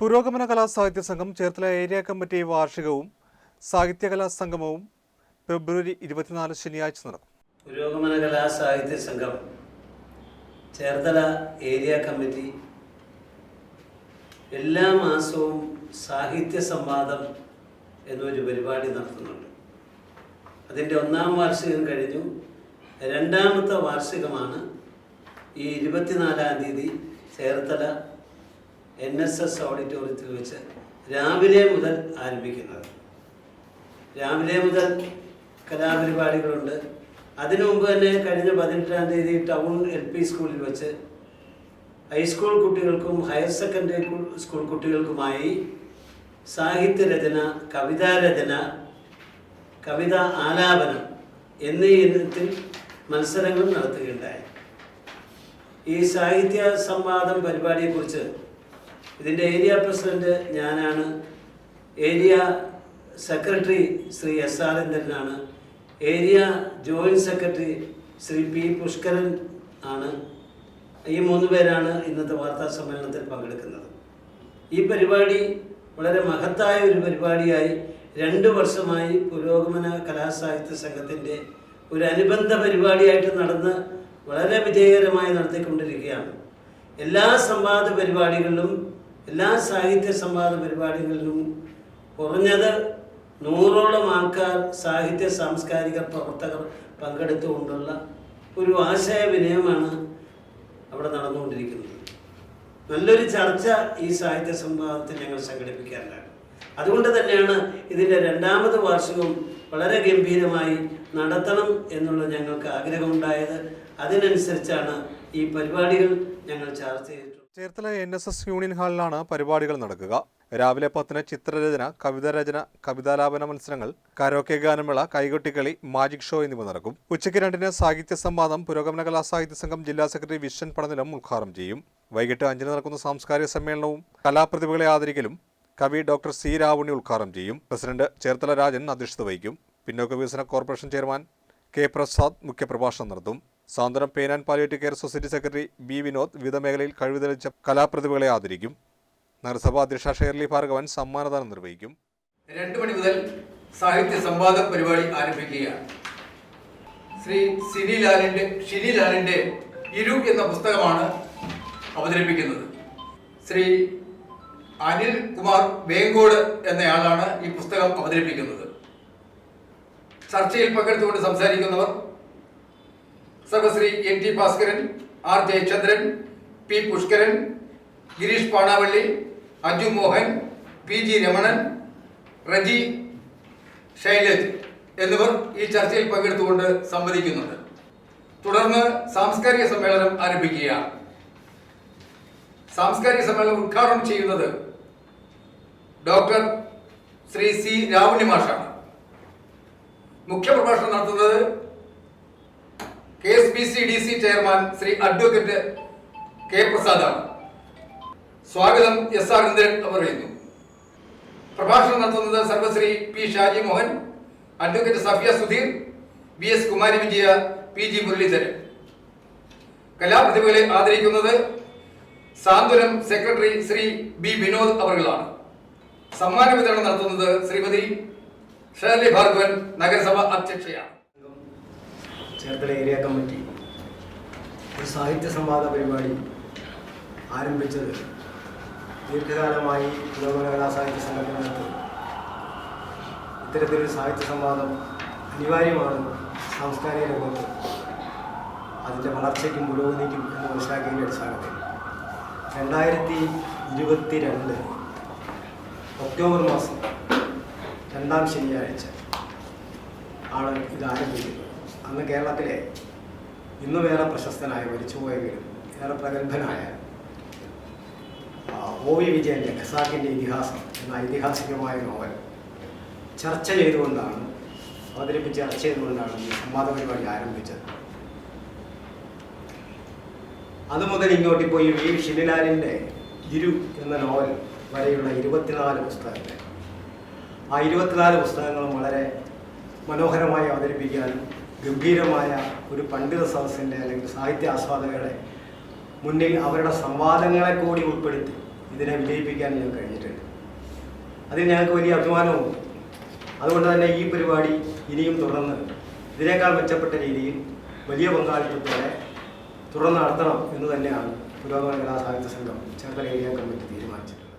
പുരോഗമന കലാ സാഹിത്യ സംഘം ചേർത്തല ഏരിയ കമ്മിറ്റി വാർഷികവും സാഹിത്യകലാ സംഗമവും ഫെബ്രുവരി ഇരുപത്തിനാല് ശനിയാഴ്ച നടക്കും. പുരോഗമന കലാ സാഹിത്യ സംഘം ചേർത്തല ഏരിയ കമ്മിറ്റി എല്ലാ മാസവും സാഹിത്യ സംവാദം എന്നൊരു പരിപാടി നടത്തുന്നുണ്ട്. അതിന്റെ ഒന്നാം വാർഷികം കഴിഞ്ഞു. രണ്ടാമത്തെ വാർഷികമാണ് ഈ ഇരുപത്തിനാലാം തീയതി ചേർത്തല എൻ എസ് എസ് ഓഡിറ്റോറിയത്തിൽ വെച്ച് രാവിലെ മുതൽ ആരംഭിക്കുന്നത്. രാവിലെ മുതൽ കലാപരിപാടികളുണ്ട്. അതിനു മുമ്പ് തന്നെ കഴിഞ്ഞ പതിനെട്ടാം തീയതി ടൗൺ എൽ പി സ്കൂളിൽ വെച്ച് ഹൈസ്കൂൾ കുട്ടികൾക്കും ഹയർ സെക്കൻഡറി സ്കൂൾ കുട്ടികൾക്കുമായി സാഹിത്യരചന കവിതാരചന കവിത ആലാപനം എന്നീ ഇനത്തിൽ മത്സരങ്ങൾ നടത്തുകയുണ്ടായി. ഈ സാഹിത്യ സംവാദം പരിപാടിയെക്കുറിച്ച് ഇതിന്റെ ഏരിയ പ്രസിഡന്റ് ഞാനാണ്. Area secretary Shri S ആനന്ദനാണ് area joint secretary Shri P Pushkaran ആണ്. ഈ മൂന്ന് പേരാണ് ഇന്നത്തെ വാർത്താ സമ്മേളനത്തിൽ പങ്കെടുക്കുന്നത്. ഈ പരിപാടി വളരെ മഹത്തായ ഒരു പരിപാടിയായി രണ്ട് വർഷമായി പുരോഗമന കലാസാഹിത്യ സംഘത്തിന്റെ ഒരു അനുബന്ധ പരിപാടിയായിട്ട് നടന്ന് വളരെ വിജയകരമായി നടത്തിക്കൊണ്ടിരിക്കുകയാണ്. എല്ലാ സംവാദ പരിപാടികളിലും എല്ലാ സാഹിത്യ സംവാദ പരിപാടികളിലും കുറഞ്ഞത് നൂറോളം ആൾക്കാർ സാഹിത്യ സാംസ്കാരിക പ്രവർത്തകർ പങ്കെടുത്തുകൊണ്ടുള്ള ഒരു ആശയവിനയമാണ് അവിടെ നടന്നുകൊണ്ടിരിക്കുന്നത്. നല്ലൊരു ചർച്ച ഈ സാഹിത്യ സംവാദത്തിൽ ഞങ്ങൾ സംഘടിപ്പിക്കാറുണ്ട്. അതുകൊണ്ട് തന്നെയാണ് ഇതിന്റെ രണ്ടാമത് വാർഷികം വളരെ ഗംഭീരമായി നടത്തണം എന്നുള്ള ഞങ്ങൾക്ക് ആഗ്രഹമുണ്ടായത്. അതിനനുസരിച്ചാണ് ഈ പരിപാടികൾ ഞങ്ങൾ ചർച്ച ചെയ്തിട്ടുള്ളത് Cherthala N S S union ഹാളിലാണ് പരിപാടികൾ നടക്കുക. രാവിലെ പത്തിന് ചിത്രരചന കവിതാരചന കവിതാലാപന മത്സരങ്ങൾ കരോക്കെ ഗാനമേള കൈകൊട്ടിക്കളി മാജിക് ഷോ എന്നിവ നടക്കും. ഉച്ചയ്ക്ക് രണ്ടിന് സാഹിത്യ സംവാദം പുരോഗമന കലാസാഹിത്യ സംഘം ജില്ലാ സെക്രട്ടറി വിശ്വൻ പടനിലം ഉദ്ഘാടനം ചെയ്യും. വൈകിട്ട് അഞ്ചിന് നടക്കുന്ന സാംസ്കാരിക സമ്മേളനവും കലാപ്രതിഭകളെ ആദരിക്കലും കവി ഡോക്ടർ സി. രാവുണ്ണി ഉദ്ഘാടനം ചെയ്യും. പ്രസിഡന്റ് ചേർത്തല രാജൻ അധ്യക്ഷത വഹിക്കും. പിന്നോക്ക വികസന കോർപ്പറേഷൻ ചെയർമാൻ കെ. പ്രസാദ് മുഖ്യപ്രഭാഷണം നടത്തും. Santhwanam pain and palliative care society secretary B Vinod വിവിധ മേഖലയിൽ കഴിവ് തെളിച്ച കലാപ്രതിഭകളെ ആദരിക്കും. നഗരസഭാ അധ്യക്ഷ ഷേർലി ഭാർഗവൻ സമ്മാനദാനം നിർവഹിക്കും. രണ്ട് മണി മുതൽ സാഹിത്യ സംവാദ പരിപാടി ആരംഭിക്കുകയാണ്. ശ്രീ ലാലിന്റെ ഇരു എന്ന പുസ്തകമാണ് അവതരിപ്പിക്കുന്നത്. ശ്രീ അനിൽ കുമാർ വേങ്കോട് എന്നയാളാണ് ഈ പുസ്തകം അവതരിപ്പിക്കുന്നത്. ചർച്ചയിൽ പങ്കെടുത്തുകൊണ്ട് സംസാരിക്കുന്നവർ Sarvashri N T Bhaskaran R Jayachandran P Pushkaran Girish Panavalli Aju Mohan P G Ramanan Reji Shailaj എന്നിവർ ഈ ചർച്ചയിൽ പങ്കെടുത്തുകൊണ്ട് സംവദിക്കുന്നുണ്ട്. തുടർന്ന് സാംസ്കാരിക സമ്മേളനം ആരംഭിക്കുകയാണ്. സാംസ്കാരിക സമ്മേളനം ഉദ്ഘാടനം ചെയ്യുന്നത് ഡോക്ടർ ശ്രീ സി രാവുണ്ണി മാഷാണ് മുഖ്യപ്രഭാഷണം നടത്തുന്നത് K S B C D C chairman Shri advocate K പ്രസാദാണ്. സ്വാഗതം എസ് ആർ ഇന്ദ്രൻ പറയുന്നു. പ്രഭാഷണം നടത്തുന്നത് Sarvashri P Shaji Mohan advocate Safiya Sudheer B S Kumari Vijaya P G Muraleedharan. കലാപ്രതിഭകളെ ആദരിക്കുന്നത് സാന്ത്വനം സെക്രട്ടറി ശ്രീ ബി വിനോദ് അവർകളാണ് സമ്മാന വിതരണം നടത്തുന്നത് ശ്രീമതി ഷേർലി ഭാർഗവൻ നഗരസഭ അധ്യക്ഷയാണ്. Cherthala area committee. ഒരു സാഹിത്യ സംവാദ പരിപാടി ആരംഭിച്ചത് ദീർഘകാലമായി പുരോഗമന സാഹിത്യ സംഘടനകൾക്ക്. ഇത്തരത്തിലൊരു സാഹിത്യ സംവാദം അനിവാര്യമാണ് സാംസ്കാരിക രംഗത്ത് അതിന്റെ വളർച്ചയ്ക്കും പുരോഗതിക്കും എന്ന് മനസ്സിലാക്കിയതിന്റെ അടിസ്ഥാനത്തിൽ രണ്ടായിരത്തി ഇരുപത്തി രണ്ട് ഒക്ടോബർ മാസം രണ്ടാം ശനിയാഴ്ച ആണ് ഇത് ആരംഭിക്കുന്നത്. അന്ന് കേരളത്തിലെ ഇന്നും ഏറെ പ്രശസ്തനായ മരിച്ചുപോയെങ്കിലും ഏറെ പ്രഗത്ഭനായ ഒ വി വിജയന്റെ ഖസാക്കിന്റെ ഇതിഹാസം എന്ന ഐതിഹാസികമായ നോവൽ ചർച്ച ചെയ്തുകൊണ്ടാണ് അവതരിപ്പിച്ച് ചർച്ച ചെയ്തുകൊണ്ടാണ് ഈ സംവാദ പരിപാടി ആരംഭിച്ചത്. അത് മുതൽ ഇങ്ങോട്ട് പോയി വി ഷിനിലാലിന്റെ ഇരു എന്ന നോവൽ വരെയുള്ള ഇരുപത്തിനാല് പുസ്തകങ്ങൾ. ആ ഇരുപത്തിനാല് പുസ്തകങ്ങളും വളരെ മനോഹരമായി അവതരിപ്പിക്കാനും ഗംഭീരമായ ഒരു പണ്ഡിത സദസ്സിന്റെ അല്ലെങ്കിൽ സാഹിത്യ ആസ്വാദകരുടെ മുന്നിൽ അവരുടെ സംവാദങ്ങളെ കൂടി ഉൾപ്പെടുത്തി ഇതിനെ വിജയിപ്പിക്കാൻ ഞാൻ കഴിഞ്ഞിട്ടുണ്ട്. അതിൽ ഞങ്ങൾക്ക് വലിയ അഭിമാനവും അതുകൊണ്ട് തന്നെ ഈ പരിപാടി ഇനിയും തുടർന്ന് ഇതിനേക്കാൾ മെച്ചപ്പെട്ട രീതിയിൽ വലിയ പങ്കാളിത്തത്തോടെ തുടർന്ന് നടത്തണം എന്ന് തന്നെയാണ് പുരോഗമന കലാസാഹിത്യ സംഘം ചേർത്തല ഏരിയ കമ്മിറ്റി തീരുമാനിച്ചിട്ടുള്ളത്